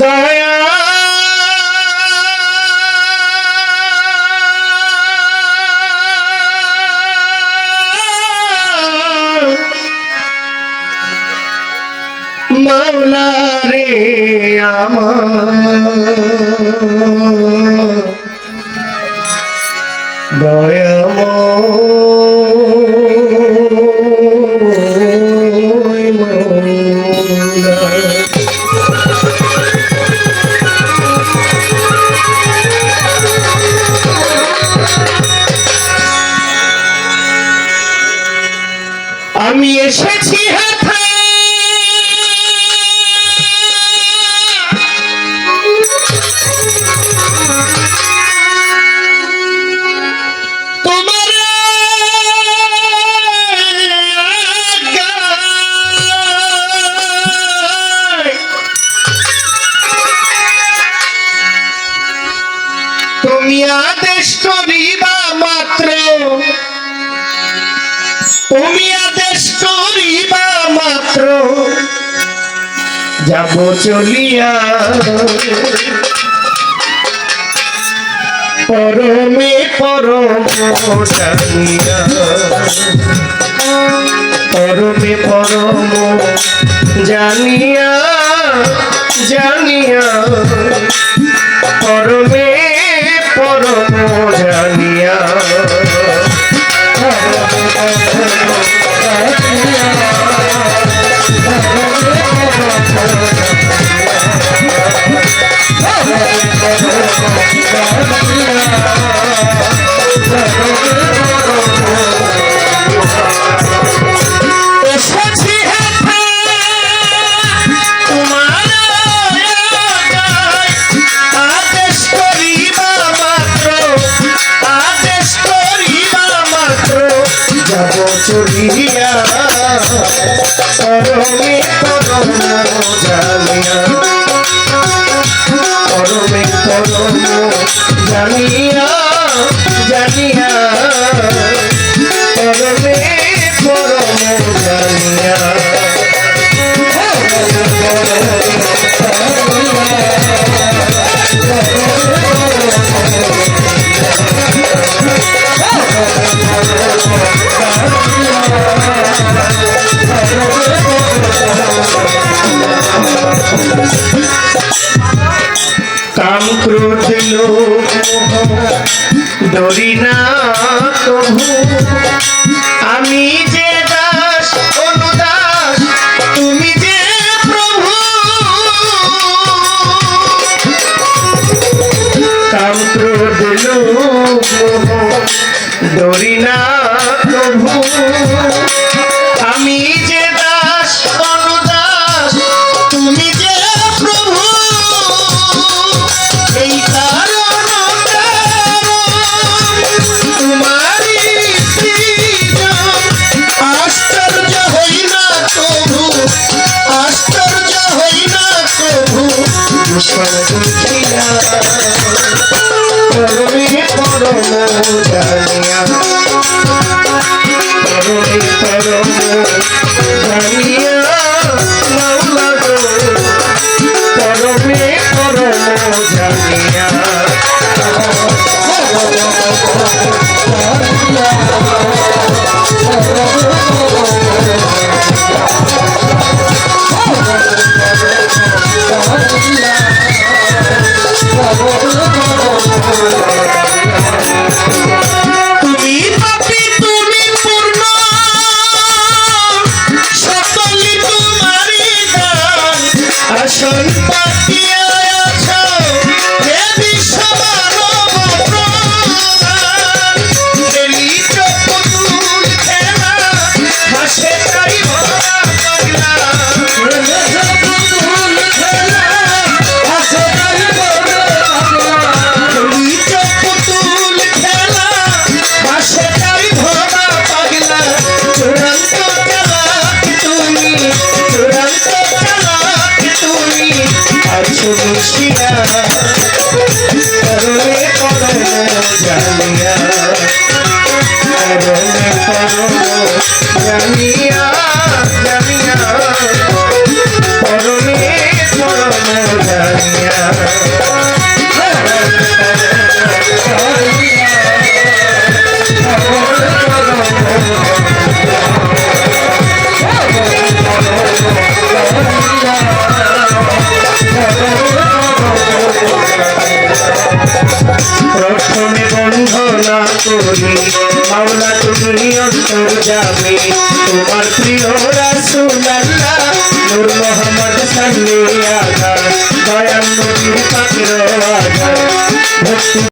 দয়া। মাওলা রে আমার। আমি এসেছি হাতে আদেশ করিবা মাত্র। তুমি আদেশ করিবা মাত্র। যাব চলিয়া। পরমে পরম জানিয়া। পরমে পরম জানিয়া জানিয়া। পরম জানিয়া পরমে পরম জানিয়া জানিয়া কাম ক্রোধ লোভ, ডরি না প্রভু আমি যে দাস, অনুদাস, তুমি যে প্রভু। কাম ক্রোধ লোভ, ডরি না প্রভু জানিয়া পরমে পরম শুরু অন্তর যাবে। তোমার প্রিয় রাসূলুল্লাহ নূর মোহাম্মদ সাল্লি আলা দয়াল নবীর ভক্তি